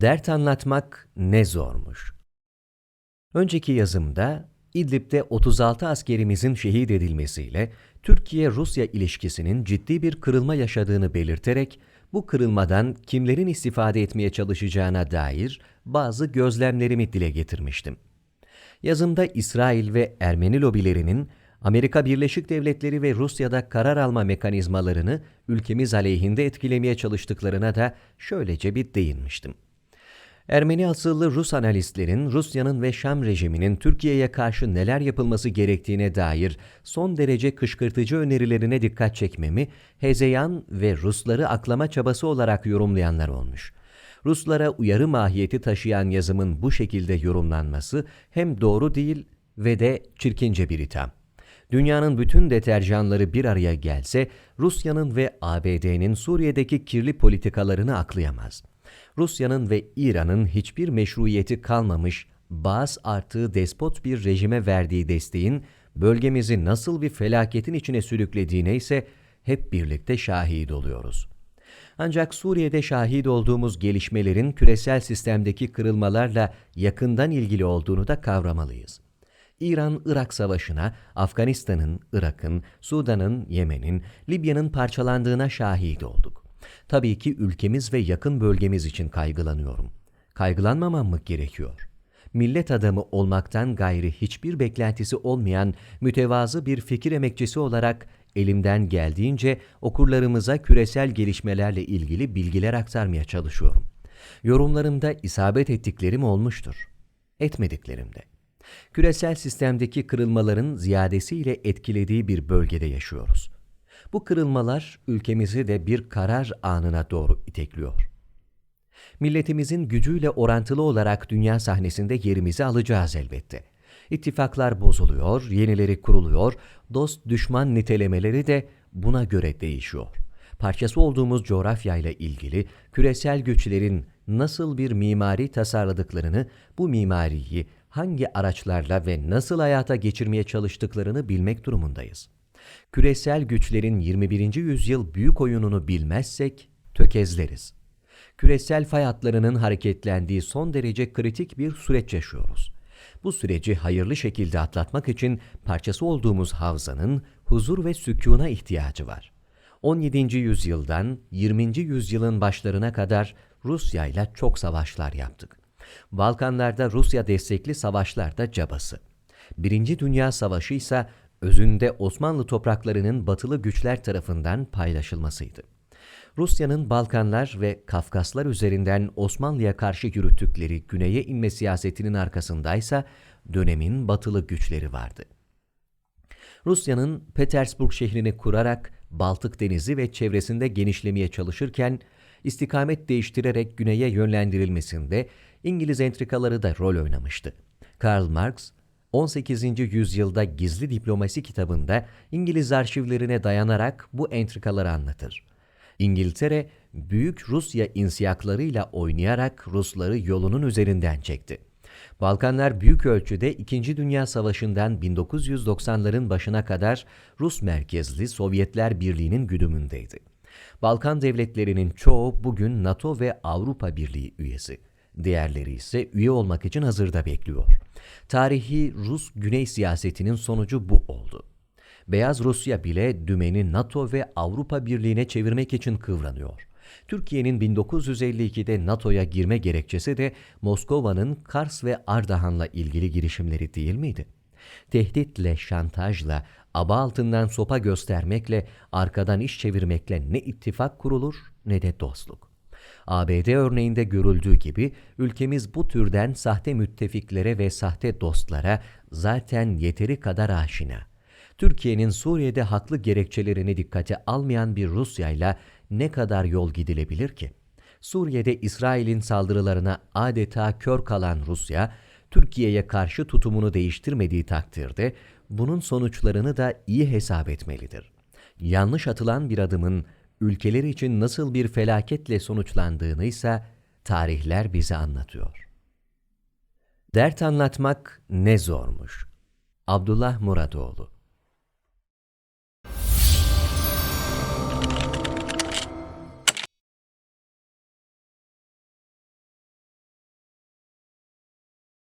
Dert anlatmak ne zormuş. Önceki yazımda İdlib'de 36 askerimizin şehit edilmesiyle Türkiye-Rusya ilişkisinin ciddi bir kırılma yaşadığını belirterek bu kırılmadan kimlerin istifade etmeye çalışacağına dair bazı gözlemlerimi dile getirmiştim. Yazımda İsrail ve Ermeni lobilerinin Amerika Birleşik Devletleri ve Rusya'da karar alma mekanizmalarını ülkemiz aleyhinde etkilemeye çalıştıklarına da şöylece bir değinmiştim. Ermeni asıllı Rus analistlerin Rusya'nın ve Şam rejiminin Türkiye'ye karşı neler yapılması gerektiğine dair son derece kışkırtıcı önerilerine dikkat çekmemi hezeyan ve Rusları aklama çabası olarak yorumlayanlar olmuş. Ruslara uyarı mahiyeti taşıyan yazımın bu şekilde yorumlanması hem doğru değil ve de çirkince bir itham. Dünyanın bütün deterjanları bir araya gelse Rusya'nın ve ABD'nin Suriye'deki kirli politikalarını aklayamaz.'' Rusya'nın ve İran'ın hiçbir meşruiyeti kalmamış, Bağız artığı despot bir rejime verdiği desteğin bölgemizi nasıl bir felaketin içine sürüklediğine ise hep birlikte şahit oluyoruz. Ancak Suriye'de şahit olduğumuz gelişmelerin küresel sistemdeki kırılmalarla yakından ilgili olduğunu da kavramalıyız. İran-Irak savaşına, Afganistan'ın, Irak'ın, Sudan'ın, Yemen'in, Libya'nın parçalandığına şahit olduk. Tabii ki ülkemiz ve yakın bölgemiz için kaygılanıyorum. Kaygılanmamam mı gerekiyor? Millet adamı olmaktan gayri hiçbir beklentisi olmayan mütevazı bir fikir emekçisi olarak elimden geldiğince okurlarımıza küresel gelişmelerle ilgili bilgiler aktarmaya çalışıyorum. Yorumlarımda isabet ettiklerim olmuştur. Etmediklerim de. Küresel sistemdeki kırılmaların ziyadesiyle etkilediği bir bölgede yaşıyoruz. Bu kırılmalar ülkemizi de bir karar anına doğru itekliyor. Milletimizin gücüyle orantılı olarak dünya sahnesinde yerimizi alacağız elbette. İttifaklar bozuluyor, yenileri kuruluyor, dost düşman nitelemeleri de buna göre değişiyor. Parçası olduğumuz coğrafyayla ilgili küresel güçlerin nasıl bir mimari tasarladıklarını, bu mimariyi hangi araçlarla ve nasıl hayata geçirmeye çalıştıklarını bilmek durumundayız küresel güçlerin 21. yüzyıl büyük oyununu bilmezsek tökezleriz. Küresel fay hatlarının hareketlendiği son derece kritik bir süreç yaşıyoruz. Bu süreci hayırlı şekilde atlatmak için parçası olduğumuz havzanın huzur ve sükûna ihtiyacı var. 17. yüzyıldan 20. yüzyılın başlarına kadar Rusya ile çok savaşlar yaptık. Balkanlarda Rusya destekli savaşlarda cabası. Birinci Dünya Savaşı ise özünde Osmanlı topraklarının batılı güçler tarafından paylaşılmasıydı. Rusya'nın Balkanlar ve Kafkaslar üzerinden Osmanlı'ya karşı yürüttükleri güneye inme siyasetinin arkasındaysa dönemin batılı güçleri vardı. Rusya'nın Petersburg şehrini kurarak Baltık Denizi ve çevresinde genişlemeye çalışırken istikamet değiştirerek güneye yönlendirilmesinde İngiliz entrikaları da rol oynamıştı. Karl Marx 18. yüzyılda Gizli Diplomasi kitabında İngiliz arşivlerine dayanarak bu entrikaları anlatır. İngiltere, Büyük Rusya insiyaklarıyla oynayarak Rusları yolunun üzerinden çekti. Balkanlar büyük ölçüde İkinci Dünya Savaşı'ndan 1990'ların başına kadar Rus merkezli Sovyetler Birliği'nin güdümündeydi. Balkan devletlerinin çoğu bugün NATO ve Avrupa Birliği üyesi. Diğerleri ise üye olmak için hazırda bekliyor. Tarihi Rus güney siyasetinin sonucu bu oldu. Beyaz Rusya bile dümeni NATO ve Avrupa Birliği'ne çevirmek için kıvranıyor. Türkiye'nin 1952'de NATO'ya girme gerekçesi de Moskova'nın Kars ve Ardahan'la ilgili girişimleri değil miydi? Tehditle, şantajla, aba altından sopa göstermekle, arkadan iş çevirmekle ne ittifak kurulur ne de dostluk. ABD örneğinde görüldüğü gibi ülkemiz bu türden sahte müttefiklere ve sahte dostlara zaten yeteri kadar aşina. Türkiye'nin Suriye'de haklı gerekçelerini dikkate almayan bir Rusya ile ne kadar yol gidilebilir ki? Suriye'de İsrail'in saldırılarına adeta kör kalan Rusya, Türkiye'ye karşı tutumunu değiştirmediği takdirde bunun sonuçlarını da iyi hesap etmelidir. Yanlış atılan bir adımın ülkeler için nasıl bir felaketle sonuçlandığını ise tarihler bize anlatıyor. Dert anlatmak ne zormuş. Abdullah Muradoğlu